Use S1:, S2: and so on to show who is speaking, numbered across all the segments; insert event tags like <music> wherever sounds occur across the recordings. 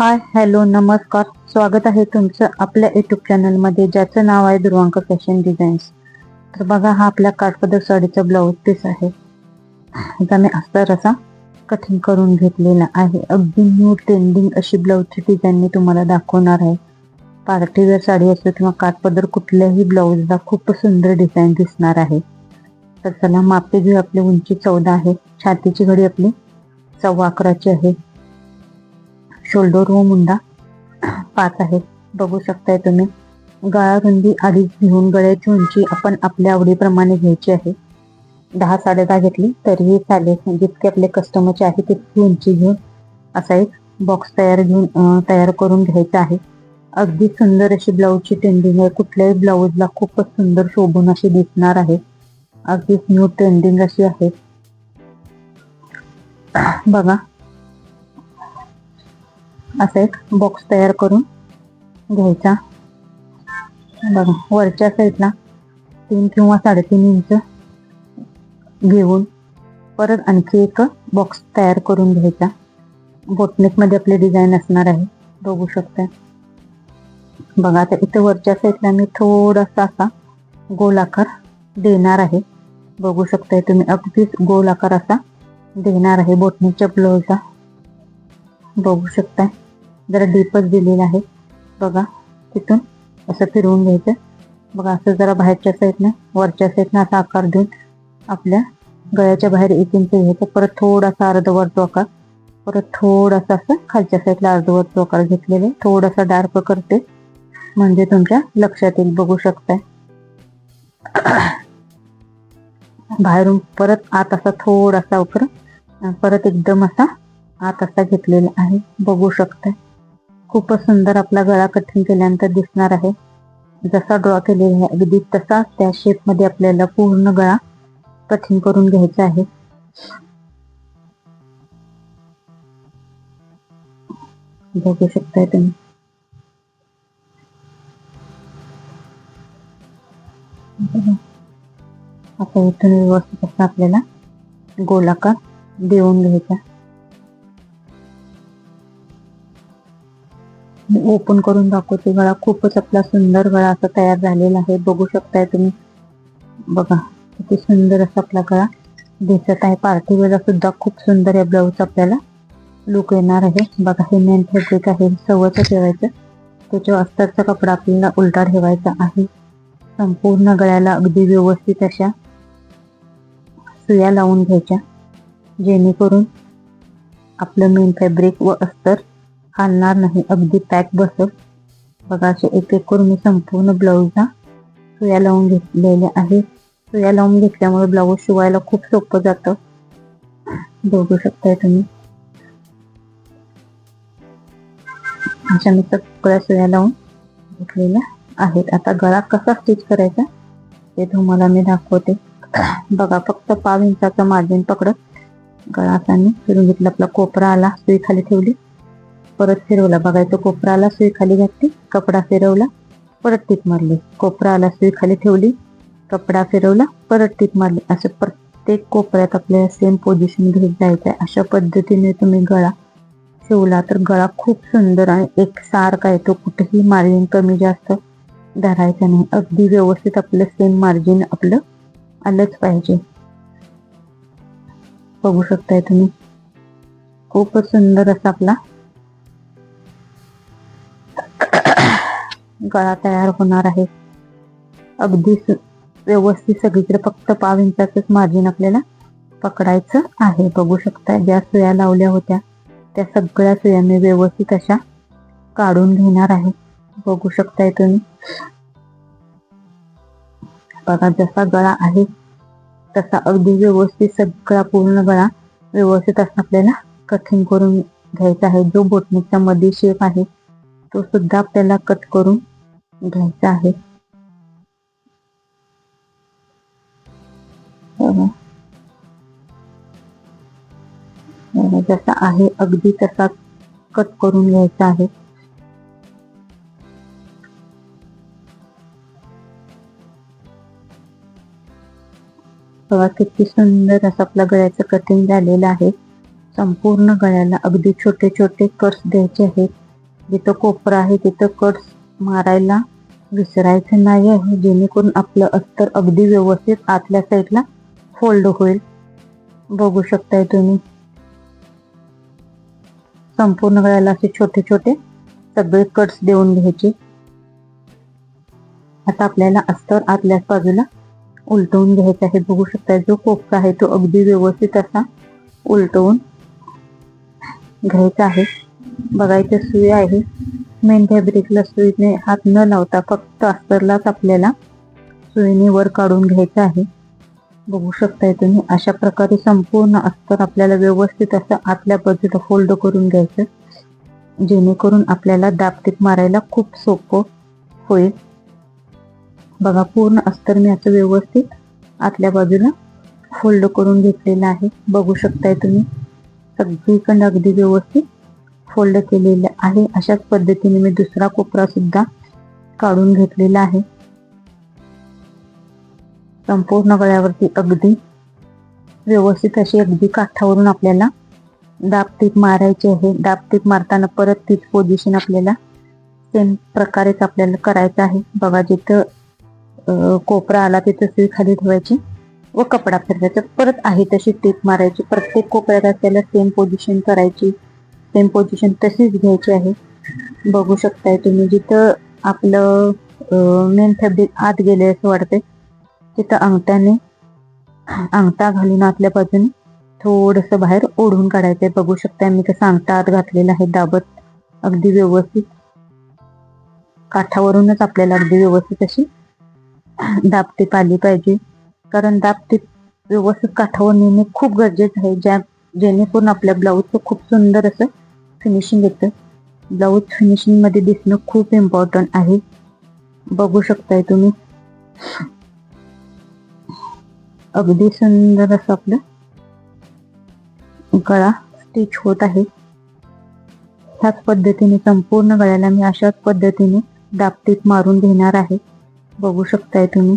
S1: Hi hello नमस्कार. स्वागत आहे तुमचं आपल्या युट्यूब चॅनलमध्ये ज्याचं नाव आहे दुर्वांक फॅशन डिझाईन्स तर बघा हा आपल्या काठपदर साडीचा ब्लाऊज पीस आहे. आता मी अस्तर असा कठीण करून घेतलेला आहे. अगदी न्यू ट्रेंडिंग अशी ब्लाऊजची डिझाईन मी तुम्हाला दाखवणार आहे. पार्टीवेअर साडी असो किंवा काठपदर कुठल्याही ब्लाऊजला खूप सुंदर डिझाईन दिसणार आहे. तर चला मापे घेऊ आपली उंची चौदा आहे. छातीची घडी आपली सव्वा अकराची आहे. शोल्डर व मुंडा पाच आहे. बघू शकताय तुम्ही. गळा रुंदी आधीच घेऊन गळ्याची उंची आपण आपल्या आवडीप्रमाणे घ्यायची आहे. दहा साडे दहा घेतली? तरीही चालेल जितके आपले कस्टमरचे आहे तितकी उंची घेऊन असा एक बॉक्स तयार घेऊन तयार करून घ्यायचा आहे. अगदी सुंदर अशी ब्लाऊजची ट्रेंडिंग आहे. कुठल्याही ब्लाऊजला खूपच सुंदर शोभून अशी दिसणार आहे. अगदी न्यू ट्रेंडिंग अशी आहे. बघा. असा एक बॉक्स तयार करून घ्यायचा. बघा वरच्या साईडला तीन किंवा साडेतीन इंच घेऊन परत आणखी एक बॉक्स तयार करून घ्यायचा. बोटनेकमध्ये मध्ये आपले डिझाईन असणार आहे बघू शकता बघा आता इथं वरच्या साईडला मी थोडासा असा गोल आकार देणार आहे. बघू शकताय तुम्ही अगदीच गोल आकार असा देणार आहे. बोटनेकच्या ब्लाऊजला बघू शकताय. जरा डीपच दिलेलं आहे. बघा तिथून असं फिरवून घ्यायचं. बघा असं जरा बाहेरच्या साईडनं वरच्या साईडनं असा आकार देऊन आपल्या गळ्याच्या बाहेर एक इंच घ्यायचं परत थोडासा अर्धवट आकार परत थोडासा असं खालच्या साईडला अर्धवट आकार घेतलेला आहे. थोडासा डार्क करते. म्हणजे तुमच्या लक्षात येईल बघू शकताय. बाहेरून परत आत असा थोडासा उकर. परत एकदम असा आत असा घेतलेला आहे. बघू शकताय. खूपच सुंदर आपला गळा कठीण केल्यानंतर दिसणार आहे. जसा ड्रॉ केलेला आहे अगदी तसा त्या शेपमध्ये आपल्याला पूर्ण गळा कठीण करून घ्यायचा आहे. बघू शकताय तुम्ही. आता इथून व्यवस्थित असं आपल्याला गोलाकार देऊन घ्यायचा. ओपन करून दाखवते. गळा खूपच आपला सुंदर गळा असा तयार झालेला आहे. बघू शकताय तुम्ही. बघा किती सुंदर असा आपला गळा दिसत आहे. पार्टी सुद्धा खूप सुंदर या ब्लाऊज आपल्याला. लुक येणार आहे. बघा हे मेन फॅब्रिक आहे. सवच ठेवायचं. त्याच्या अस्तरचा कपडा आपल्याला उलटा ठेवायचा आहे. संपूर्ण गळ्याला अगदी व्यवस्थित अशा सुया लावून घ्यायच्या. जेणेकरून आपलं मेन फॅब्रिक व अस्तर हालणार नाही. अगदी पॅक बसल बघा असे एक एक करून मी संपूर्ण ब्लाऊजला सुया लावून घेतलेल्या आहे. सुया लावून घेतल्यामुळे ब्लाऊज शिवायला खूप सोपं जातं. बघू शकताय तुम्ही. अशा मी सगळ्या सुया लावून घेतलेल्या आहेत. आता गळा कसा स्टिच करायचा ते तुम्हाला मी दाखवते. बघा फक्त पाव इंचाचं मार्जिन पकडत गळा असा मी फिरून घेतला. आपला कोपरा आला सुई खाली ठेवली. परत फिरवला. बघायचं कोपरा आला सुई खाली घातली कपडा फिरवला परत टीप मारली. कोपरा आला सुई खाली ठेवली कपडा फिरवला परत टीप मारली. असं प्रत्येक कोपऱ्यात आपल्याला सेम पोझिशन घेत जायचं आहे अशा पद्धतीने तुम्ही गळा शिवला तर गळा खूप सुंदर आणि एकसारखा येतो कुठेही मार्जिन कमी जास्त धरायचं नाही. अगदी व्यवस्थित आपलं सेम मार्जिन आपलं आलंच पाहिजे. बघू शकताय तुम्ही. खूपच सुंदर असा आपला गळा तयार होणार आहे. अगदी व्यवस्थित सगळीकडे फक्त पाव इंचाच मार्जिन आपल्याला पकडायचं आहे. बघू शकता ज्या सुया लावल्या होत्या त्या सगळ्या सुया मी व्यवस्थित अशा काढून घेणार आहे. बघू शकताय तुम्ही. बघा जसा गळा आहे तसा अगदी व्यवस्थित सगळा पूर्ण गळा व्यवस्थित असं आपल्याला कठीण करून घ्यायचा आहे. जो बोटणीचा मध्ये शेप आहे तो सुद्धा आपल्याला कट करून घ्यायचं आहे. जसा आहे अगदी तसा कट करून घ्यायचा आहे. बघा किती सुंदर असं आपल्या गळ्याचं कटिंग झालेलं आहे. संपूर्ण गळ्याला अगदी छोटे छोटे कट्स द्यायचे आहेत. जिथं कोपरा आहे तिथं कट्स मारायला विसरायचं नाही आहे. जेणेकरून आपलं अस्तर अगदी व्यवस्थित आतल्या साईडला फोल्ड होईल. बघू शकताय तुम्ही. संपूर्ण गळ्याला असे छोटे छोटे सगळे कट्स देऊन घ्यायचे. आता आपल्याला अस्तर आतल्याच बाजूला उलटवून घ्यायचा आहे. बघू शकता जो कोपरा आहे तो अगदी व्यवस्थित असा उलटवून घ्यायचा आहे. बघायचं सुई आहे. मेंढ्या ब्रेकला सुईने हात न लावता फक्त अस्तरलाच आपल्याला सुईने वर काढून घ्यायचं आहे. बघू शकताय तुम्ही अशा प्रकारे संपूर्ण अस्तर आपल्याला व्यवस्थित असं आतल्या बाजूला फोल्ड करून घ्यायचं. जेणेकरून आपल्याला दाबटीप मारायला खूप सोपं होईल. बघा पूर्ण अस्तर मी असं व्यवस्थित आतल्या बाजूला फोल्ड करून घेतलेलं आहे. बघू शकताय तुम्ही सगळीकडे अगदी व्यवस्थित फोल्ड केलेलं आहे. अशाच पद्धतीने मी दुसरा कोपरा सुद्धा काढून घेतलेला आहे. संपूर्ण गळ्यावरती अगदी व्यवस्थित अशी अगदी काठावरून आपल्याला दाब टीप मारायची आहे. दाब टीप मारताना परत तीच पोझिशन आपल्याला सेम प्रकारेच आपल्याला करायचं आहे. बघा जिथं कोपरा आला तिथं सुई खाली ठेवायची व कपडा फिरवायचा. परत आहे तशी टीप मारायची. प्रत्येक कोपऱ्यात आपल्याला सेम पोझिशन करायची. सेम पोझिशन तशीच घ्यायची आहे. बघू शकताय तुम्ही जिथं आपलं मेन फॅब्रिक आत गेले असं वाटते तिथं अंगठ्याने अंगठा घालून आतल्या बाजूने थोडस बाहेर ओढून काढायचंय. बघू शकताय मी कसं अंगठा आत घातलेला आहे दाबत अगदी व्यवस्थित. काठावरूनच आपल्याला अगदी व्यवस्थित अशी दाबटीप आली पाहिजे. कारण दाबटीप व्यवस्थित काठावर नेणे खूप गरजेचं आहे. ज्या जेणेकरून आपल्या ब्लाऊजचं खूप सुंदर असं फिनिशिंग येतं. ब्लाऊज फिनिशिंगमध्ये दिसणं खूप इम्पॉर्टंट आहे. बघू शकताय तुम्ही. अगदी सुंदर असं आपलं गळा स्टिच होत आहे. ह्याच पद्धतीने संपूर्ण गळ्याला मी अशाच पद्धतीने दापटीप मारून घेणार आहे. बघू शकताय तुम्ही.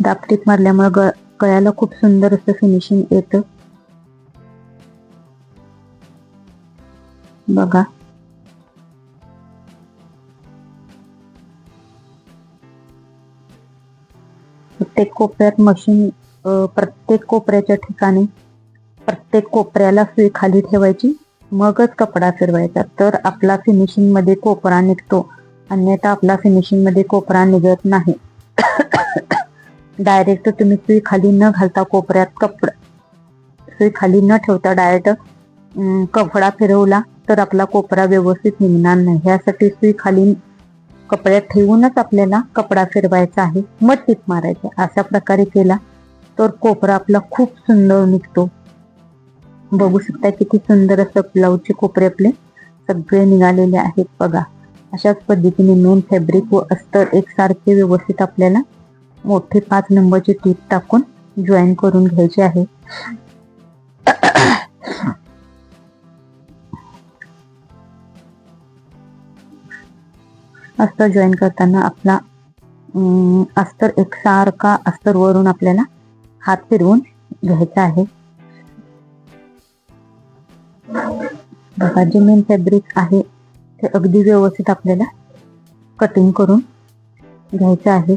S1: दापटीप मारल्यामुळे ग गळ्याला खूप सुंदर असं फिनिशिंग येतं. बघा. प्रत्येक कोपऱ्यात मशीन प्रत्येक कोपऱ्याच्या ठिकाणी प्रत्येक कोपऱ्याला सुई खाली ठेवायची मगच कपडा फिरवायचा. तर आपला फिनिशिंगमध्ये कोपरा निघतो. अन्यथा आपला फिनिशिंगमध्ये कोपरा निघत नाही. <coughs> डायरेक्ट तुम्ही सुई खाली न घालता कोपऱ्यात कपडा सुई खाली न ठेवता डायरेक्ट कपडा फिरवला तर आपला कोपरा व्यवस्थित निघणार नाही. ह्यासाठी सुई खाली कपड्यात ठेवूनच आपल्याला कपडा फिरवायचा आहे. मग टीप मारायचे. अशा प्रकारे केला तर कोपरा आपला खूप सुंदर निघतो. बघू शकता किती सुंदर असं ब्लाऊजचे कोपरे आपले सगळे निघालेले आहेत बघा. अशाच पद्धतीने मेन फॅब्रिक व अस्तर एकसारखे व्यवस्थित आपल्याला मोठे पाच नंबरची टीप टाकून जॉईन करून घ्यायचे आहे. अस्तर जॉईन करताना आपला अस्तर एकसारखा अस्तर वरून आपल्याला हात फिरवून घ्यायचा आहे. बघा जे मेन फॅब्रिक आहे ते अगदी व्यवस्थित आपल्याला कटिंग करून घ्यायचं आहे.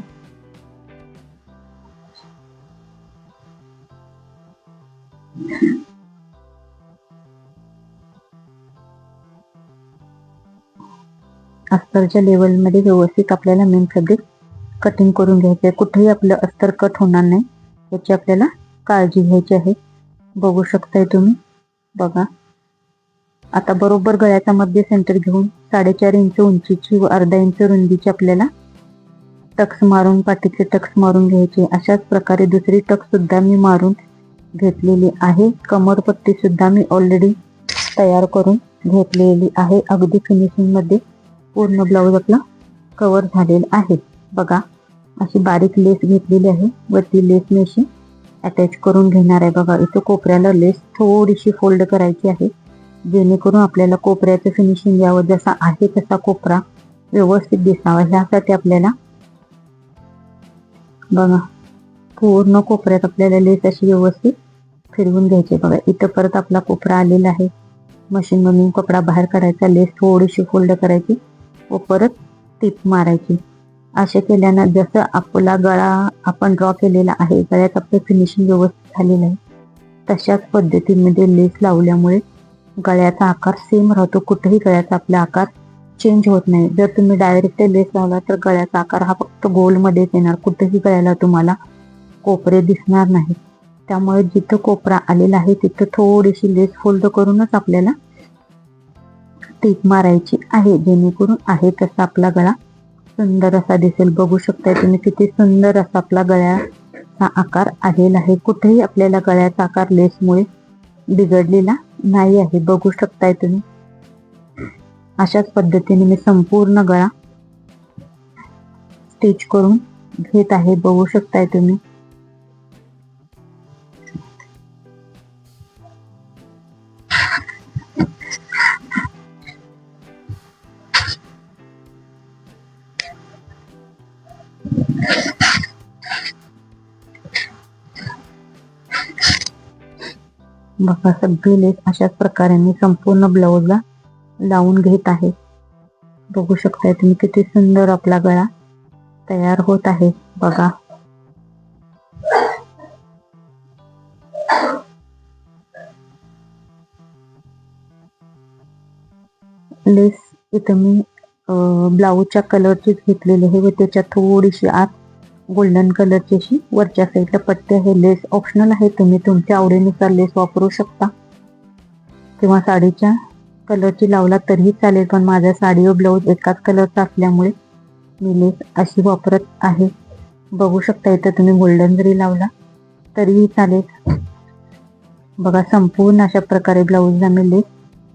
S1: अस्तरच्या लेवलमध्ये व्यवस्थित आपल्याला मेन फॅब्रिक कटिंग करून घ्यायचं आहे कुठेही आपलं अस्तर कट होणार नाही. याची आपल्याला काळजी घ्यायची आहे. बघू शकताय तुम्ही. बघा. आता बरोबर गळ्याचा मध्य सेंटर घेऊन साडेचार इंच उंचीची व अर्धा इंच रुंदीची आपल्याला टक्स मारून पाठीचे टक्स मारून घ्यायचे. अशाच प्रकारे दुसरी टक्स सुद्धा मी मारून घेतलेली आहे. कमरपट्टी सुद्धा मी ऑलरेडी तयार करून घेतलेली आहे. अगदी फिनिशिंगमध्ये पूर्ण ब्लाऊज आपला कव्हर झालेला आहे. बघा अशी बारीक लेस घेतलेली आहे. व ती लेस मी अशी अटॅच करून घेणार आहे बघा. इथं कोपऱ्याला लेस थोडीशी फोल्ड करायची आहे. जेणेकरून आपल्याला कोपऱ्याचं फिनिशिंग यावं जसा आहे तसा कोपरा व्यवस्थित दिसावा. ह्यासाठी आपल्याला बघा पूर्ण कोपऱ्यात आपल्याला लेस अशी व्यवस्थित फिरवून घ्यायची बघा इथं परत आपला कोपरा आलेला आहे. मशीनमधून कपडा बाहेर काढायचा. लेस थोडीशी फोल्ड करायची. व परत टीप मारायची. असे केल्यानं जसं आपला गळा आपण ड्रॉ केलेला आहे गळ्यात आपलं फिनिशिंग व्यवस्थित झालेलं आहे तशाच पद्धतीमध्ये लेस लावल्यामुळे गळ्याचा आकार सेम राहतो. कुठेही गळ्याचा आपला आकार चेंज होत नाही. जर तुम्ही डायरेक्ट लेस लावला तर गळ्याचा आकार हा फक्त गोलमध्येच येणार. कुठेही गळ्याला तुम्हाला कोपरे दिसणार नाही. त्यामुळे जिथं कोपरा आलेला आहे तिथं थोडीशी लेस फोल्ड करूनच आपल्याला टीप मारायची आहे. जेणेकरून आहे तसा आपला गळा सुंदर असा दिसेल. बघू शकताय तुम्ही किती सुंदर असा आपला गळ्याचा आकार आलेला आहे. कुठेही आपल्याला गळ्याचा आकार लेसमुळे बिघडलेला नाही आहे. बघू शकताय तुम्ही. अशाच पद्धतीने मी संपूर्ण गळा स्टिच करून घेत आहे. बघू शकताय तुम्ही. बघा सगळी लेस अशाच प्रकारे मी संपूर्ण ब्लाऊजला लावून घेत आहे. बघू शकताय तुम्ही किती सुंदर आपला गळा तयार होत आहे. बघा. लेस इथं मी ब्लाऊजच्या कलरचीच घेतलेली आहे व त्याच्यात थोडीशी आत गोल्डन कलरची अशी वरच्या साईडला पट्टे आहे. लेस ऑप्शनल आहे. तुम्ही तुमच्या आवडीनुसार लेस वापरू शकता. किंवा साडीच्या कलरची लावला तरीही चालेल. पण माझा साडी व ब्लाऊज एकाच कलरचा असल्यामुळे मी लेस अशी वापरत आहे. बघू शकता इथं तुम्ही गोल्डन जरी लावला तरीही चालेल. बघा संपूर्ण अशा प्रकारे ब्लाऊजला मी लेस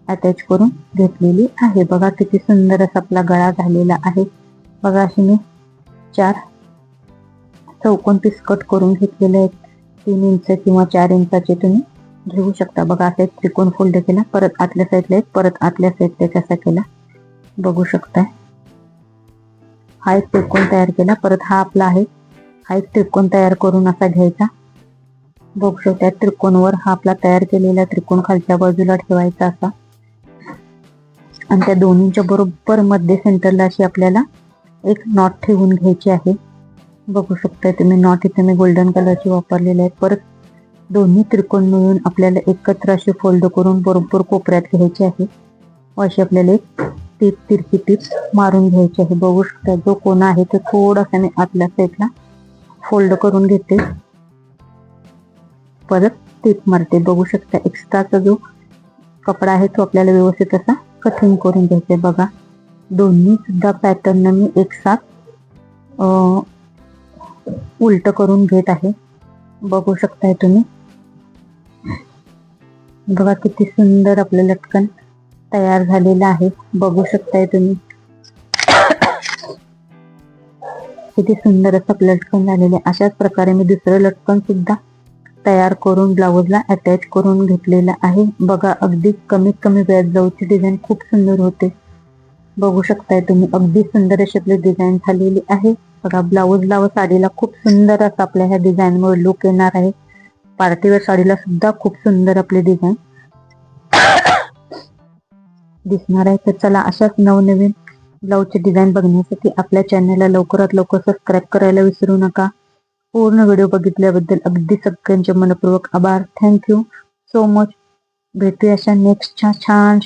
S1: अटॅच करून घेतलेली आहे. बघा किती सुंदर असा आपला गळा झालेला आहे. बघा अशी मी चार चौकोन पीस कट करून घेतलेले आहेत. तीन इंच किंवा चार इंचाचे तुम्ही घेऊ शकता. बघा असा एक त्रिकोण फोल्ड केला. परत आतल्या साईडला एक परत आतल्या साईडला एक असा केला. बघू शकता हा एक त्रिकोण तयार केला. परत हा आपला आहे. हा एक त्रिकोण तयार करून असा घ्यायचा. बघू शकता त्रिकोणवर हा आपला तयार केलेला त्रिकोण खालच्या बाजूला ठेवायचा असा. आणि त्या दोन्हीच्या बरोबर मध्ये सेंटरला अशी आपल्याला एक नॉट ठेवून घ्यायची आहे. बघू शकताय तुम्ही. नॉट इथे मी गोल्डन कलरची वापरलेले आहेत परत दोन्ही त्रिकोण मिळून आपल्याला एकत्र असे फोल्ड करून बरोबर कोपऱ्यात घ्यायचे आहे. व अशी आपल्याला एक टीप तिरकी टीप मारून घ्यायची आहे. बघू शकता जो कोणा आहे तो थोडासा मी आतल्या साईडला फोल्ड करून घेते. परत टीप मारते. बघू शकता एक्स्ट्राचा जो कपडा आहे तो आपल्याला व्यवस्थित असा कटिंग करून घ्यायचे बघा दोन्ही सुद्धा पॅटर्न मी एकसाथ उलट करून घेत आहे. बघू शकताय तुम्ही. बघा किती सुंदर आपलं लटकन तयार झालेलं आहे. बघू शकताय तुम्ही. किती सुंदर असं लटकन झालेलं आहे. अशाच प्रकारे मी दुसरं लटकन सुद्धा तयार करून ब्लाऊजला अटॅच करून घेतलेलं आहे. बघा अगदी कमीत कमी वेळात ब्लाऊजची डिझाईन खूप सुंदर होते. बघू शकताय तुम्ही अगदी सुंदर अशी आपली डिझाईन झालेली आहे. बघा ब्लाऊजला व साडीला खूप सुंदर असं आपल्या ह्या डिझाईनमुळे लुक येणार आहे. पार्टीवेअर साडीला सुद्धा खूप सुंदर आपली डिझाईन दिसणार आहे तर चला अशाच नवनवीन ब्लाऊजची डिझाईन बघण्यासाठी आपल्या चॅनलला लवकरात लवकर सबस्क्राईब करायला विसरू नका. पूर्ण व्हिडिओ बघितल्याबद्दल अगदी सगळ्यांचे मनपूर्वक आभार. थँक्यू सो मच भेटूया अशा नेक्स्टच्या छान